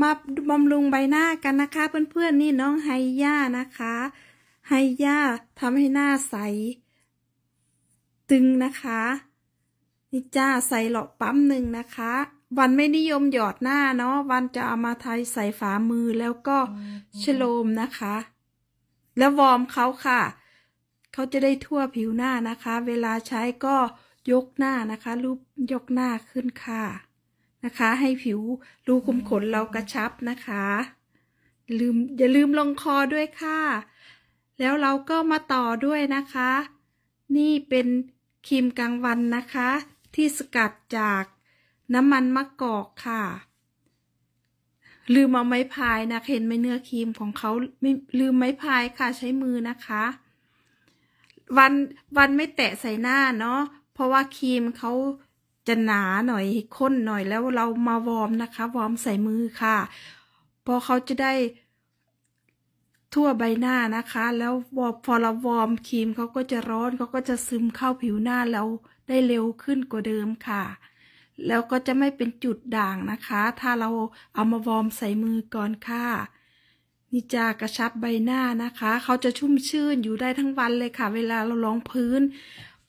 มาบำรุงใบหน้ากันนะคะ เพื่อนๆนี่น้องไฮย่านะคะไฮย่าทำให้หน้าใส ตึงนะคะนี่จ้าใส่หลอดปั๊มหนึ่งนะคะ วันไม่นิยมหยอดหน้าเนาะวันจะเอามาไทยใส่ฝ่ามือแล้วก็ชโลมนะคะ แล้ววอร์มเขาค่ะ เขาจะได้ทั่วผิวหน้านะคะ เวลาใช้ก็ยกหน้านะคะรูปยกหน้าขึ้นค่ะ นะคะ ให้ผิวรูขุมขนเรากระชับนะคะอย่าลืมอย่าลืมลงคอด้วยค่ะ แล้วเราก็มาต่อด้วยนะคะ นี่เป็นครีมกลางวันนะคะ ที่สกัดจากน้ำมันมะกอกค่ะ ลืมเอาไม้พายนะเห็นไหมเนื้อครีมของเขาไม่ลืมไม้พายค่ะใช้มือนะคะ วันวันไม่แตะใส่หน้าเนาะเพราะว่าครีมเขา จะหนาหน่อยข้นหน่อยแล้วเรามาวอร์มนะคะ วอร์มใส่มือค่ะ พอเขาจะได้ทั่วใบหน้านะคะ แล้วพอเราวอร์มครีมเขาก็จะร้อนเขาก็จะซึมเข้าผิวหน้าเราได้เร็วขึ้นกว่าเดิมค่ะ แล้วก็จะไม่เป็นจุดด่างนะคะ ถ้าเราเอามาวอร์มใส่มือก่อนค่ะนิจากระชับใบหน้านะคะ เขาจะชุ่มชื่นอยู่ได้ทั้งวันเลยค่ะ เวลาเราลองพื้น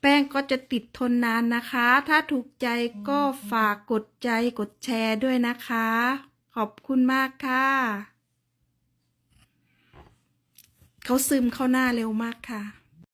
แป้งก็จะติดทนนานนะคะ ถ้าถูกใจก็ฝากกดใจกดแชร์ด้วยนะคะ ขอบคุณมากค่ะเขาซึมเข้าหน้าเร็วมากค่ะ